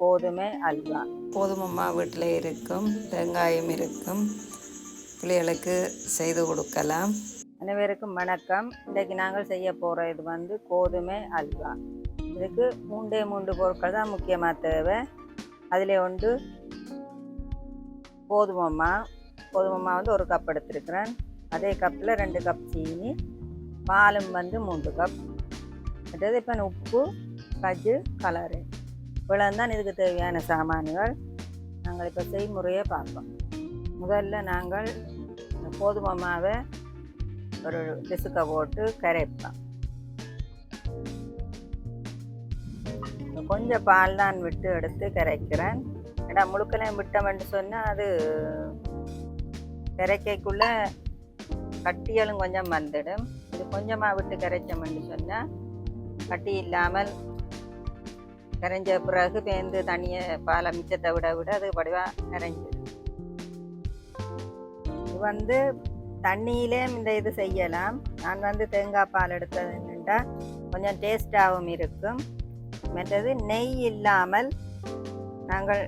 கோதுமை அல்வா. கோதுமம்மா வீட்டில் இருக்கும் வெங்காயம் இருக்கும். பிள்ளைகளுக்கு செய்து கொடுக்கலாம். அனைவருக்கும் வணக்கம். இன்றைக்கு நாங்கள் செய்ய போகிற இது வந்து கோதுமை அல்வா. இதுக்கு மூன்றே மூன்று பொருட்கள் தான் முக்கியமாக தேவை. அதில் ஒன்று கோதுமம்மா கோதுமம்மா வந்து ஒரு கப் எடுத்திருக்கிறேன். அதே கப்பில் ரெண்டு கப் சீனி பாலும் வந்து மூன்று கப். மற்றது இப்போ உப்பு கஜு கலரு. இவ்வளோ தான் இதுக்கு தேவையான சாமான்கள். நாங்கள் இப்போ செய்முறையை பார்ப்போம். முதல்ல நாங்கள் இந்த கோதுமை மாவை ஒரு பிசுக்கை போட்டு கரைப்போம். கொஞ்சம் பால் தான் விட்டு எடுத்து கரைக்கிறேன். ஏன்னா முழுக்கலையும் விட்டோம்னு சொன்னால் அது கரைக்கைக்குள்ள கட்டியலும் கொஞ்சம் வந்துடும். இது கொஞ்சமாக விட்டு கரைச்சோம்னு சொன்னால் கட்டி இல்லாமல் கரைஞ்ச பிறகு பேந்து தண்ணியை பாலை மிச்சத்தை விட விட அது வடிவாக கரைஞ்சிடும். இது வந்து தண்ணியிலே இந்த இது செய்யலாம். நான் வந்து தேங்காய் பால் எடுத்ததுன்னுட்டா கொஞ்சம் டேஸ்டாகவும் இருக்கும். மற்றது நெய் இல்லாமல் நாங்கள்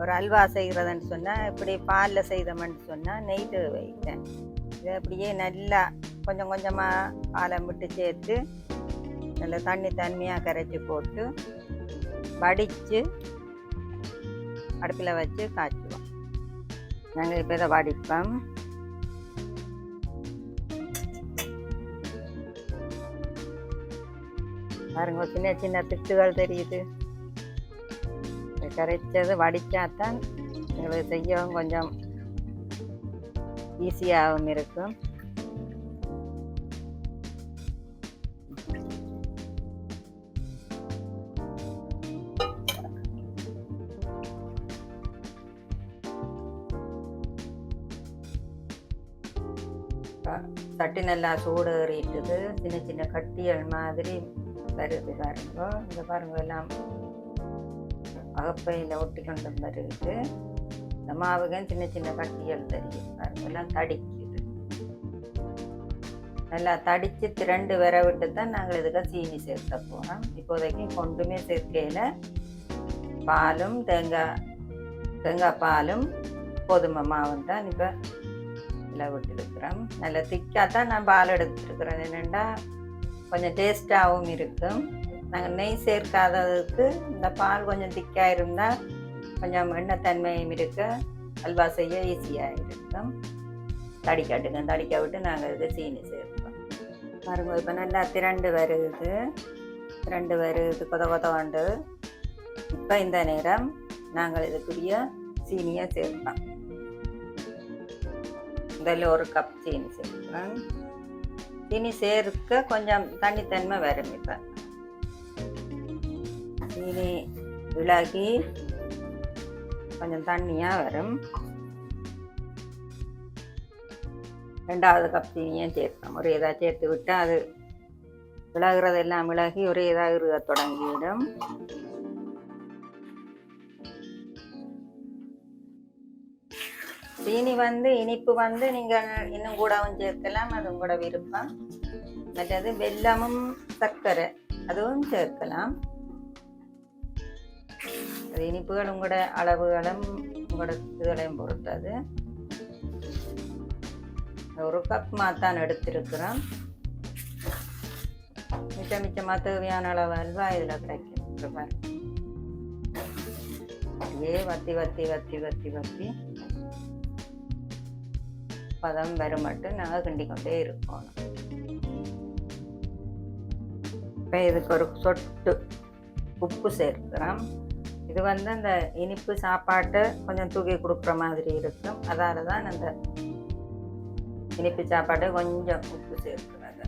ஒரு அல்வா செய்கிறதுன்னு சொன்னால் இப்படி பாலில் செய்தோம்னு சொன்னால் நெய் வைத்தேன் இது அப்படியே நல்லா கொஞ்சம் கொஞ்சமாக பாலை விட்டு சேர்த்து நல்லா தண்ணி தண்ணியாக கரைச்சி போட்டு வடித்து அடுப்பில் வச்சு காய்ச்சுவோம். நாங்கள் இப்போ இதை வடிப்போம். பாருங்க சின்ன சின்ன திட்டுகள் தெரியுது. கரைச்சது கரைச்சது வடித்தாத்தான் எங்களுக்கு செய்யவும் கொஞ்சம் ஈஸியாகவும் இருக்கும். சட்டி நல்லா சூடு ஏறிட்டுது. சின்ன சின்ன கட்டிகள் மாதிரி வருது பாருங்க. இந்த பாருங்க எல்லாம். அகப்பையில் ஒட்டி கொண்டு வருது. இந்த மாவுகள் சின்ன சின்ன கட்டிகள் தெரியும் பாருங்க. எல்லாம் தடிக்குது. நல்லா தடித்து திரண்டு வர விட்டு தான் நாங்கள் இதுக்கு சீனி சேர்க்க போகிறோம் இப்போதைக்கு கொண்டுமே சேர்க்கையில் பாலும் தேங்காய் தேங்காய் பாலும் கோதுமை மாவும் தான். இப்போ வீட்டில் விட்டுருக்குறோம். நல்ல திக்காக தான் நான் பால் எடுத்துருக்குறேன் என்னென்னா கொஞ்சம் டேஸ்ட்டாகவும் இருக்கும் நாங்கள் நெய் சேர்க்காததுக்கு இந்த பால் கொஞ்சம் திக்காக இருந்தால் கொஞ்சம் எண்ணெய் தன்மையும் இருக்க. அல்வா செய்ய ஈஸியாக இருக்கும் தடிக்கட்டுங்க. தடிக்க விட்டு நாங்கள் இது சீனி சேர்ப்போம். பாருங்க இப்போ நல்லா திரண்டு வருது. திரண்டு வருது கொத கொத உண்டு இப்போ இந்த நேரம் நாங்கள் இதுக்குரிய சீனியை சேர்ப்போம். இதில் ஒரு கப் சீனி சேர்க்கிறேன் சீனி சேர்க்க கொஞ்சம் தனித்தன்மை வரும் இப்போ சீனி விலகி கொஞ்சம் தண்ணியாக வரும். ரெண்டாவது கப் சீனியும் சேர்க்கணும் ஒரு இதாக சேர்த்து விட்டால் அது விலகிறதெல்லாம் விலகி ஒரே இதாக இருக்க தொடங்கிவிடும். சீனி வந்து இனிப்பு வந்து நீங்கள் இன்னும் கூடவும் சேர்க்கலாம் அது உங்களோட விருப்பம். மற்றது வெல்லமும் சர்க்கரை அதுவும் சேர்க்கலாம். அது இனிப்புகள் உங்களோட அளவுகளும் உங்களோட இதுகளையும் பொறுத்தது. ஒரு கப் மாத்தான் எடுத்திருக்கிறோம். மிச்ச மிச்சமாக தேவையான அளவு அல்வா இதில் கிடைக்கும் பாரு. அப்படியே வத்தி வத்தி வத்தி வத்தி வத்தி. பதம் வரும் மட்டும் நாங்கள் கிண்டி கொண்டே இருக்கணும். இப்போ இதுக்கு ஒரு சொட்டு உப்பு சேர்க்கிறோம். இது வந்து அந்த இனிப்பு சாப்பாட்டை கொஞ்சம் தூக்கி கொடுக்குற மாதிரி இருக்கும். அதால தான் அந்த இனிப்பு சாப்பாட்டை கொஞ்சம் உப்பு சேர்க்கிறது.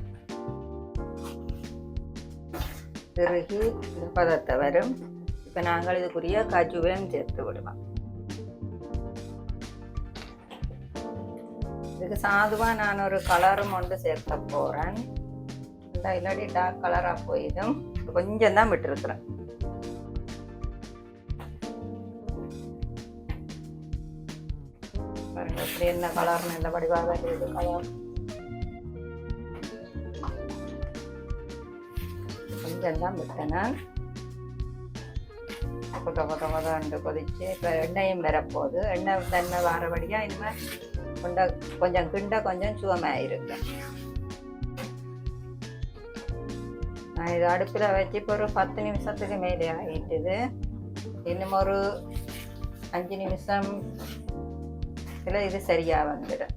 திருகி பதத்தை வரும். இப்போ நாங்கள் இதுக்குரிய கஜுவையும் சேர்த்து விடுவோம். இதுக்கு சாதுவாக நான் ஒரு கலரும் ஒன்று சேர்க்க போகிறேன் இந்த இல்லாட்டி டார்க் கலராக போயிடும் கொஞ்சம் தான் விட்டுருக்குறேன் இப்படி என்ன கலர் இந்த வடிவாக இருக்குது கலர் கொஞ்சம் தான் விட்டேன் நான் கொத கொத கொதண்டு கொதிச்சு இப்போ எண்ணெயும் வரப்போகுது எண்ணெய் தண்ணி வாரபடியாக இனிமேல் குண்ட கொஞ்சம் கிண்ட கொஞ்சம் சுவமாக நான் இது அடுப்பில் வச்சு இப்போ ஒரு பத்து நிமிஷத்துக்கு மேலே ஆகிட்டுது இன்னும் ஒரு அஞ்சு நிமிஷம் இதில் இது சரியாக வந்துடும்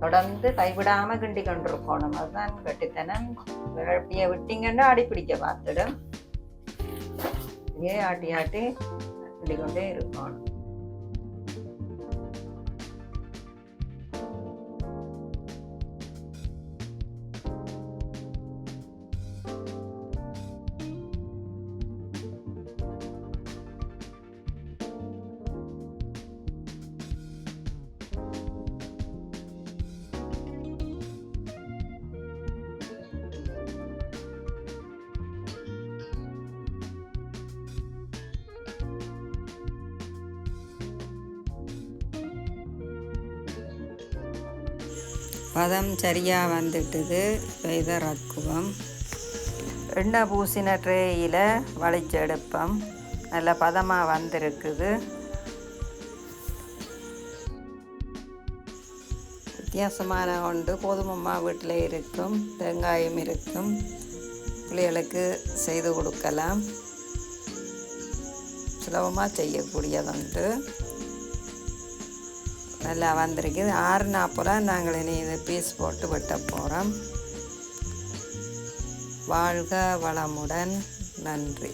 தொடர்ந்து கைவிடாமல் கிண்டி கொண்டிருக்கணும் அதுதான் கட்டித்தனம் விழப்பியை விட்டிங்கன்னா அடி பிடிக்க பார்த்துடும் இதே ஆட்டி ஆட்டி கிண்டி கொண்டே இருக்கணும் பதம் சரியாக வந்துட்டுது. இப்போ இதை ரக்குவோம். எண்ணெய் பூசின ட்ரேயில் வளைச்சு எடுப்போம். நல்ல பதமாக வந்திருக்குது. வித்தியாசமான ஒன்று. கோதுமம்மா வீட்டில் இருக்கும். வெங்காயம் இருக்கும். பிள்ளைகளுக்கு செய்து கொடுக்கலாம். சுலபமாக செய்யக்கூடியதுண்டு நல்லா வந்திருக்குது. ஆறு நாற்பது நாங்கள் இனி இது பீஸ் போட்டு வெட்ட போகிறோம் வாழ்க வளமுடன். நன்றி.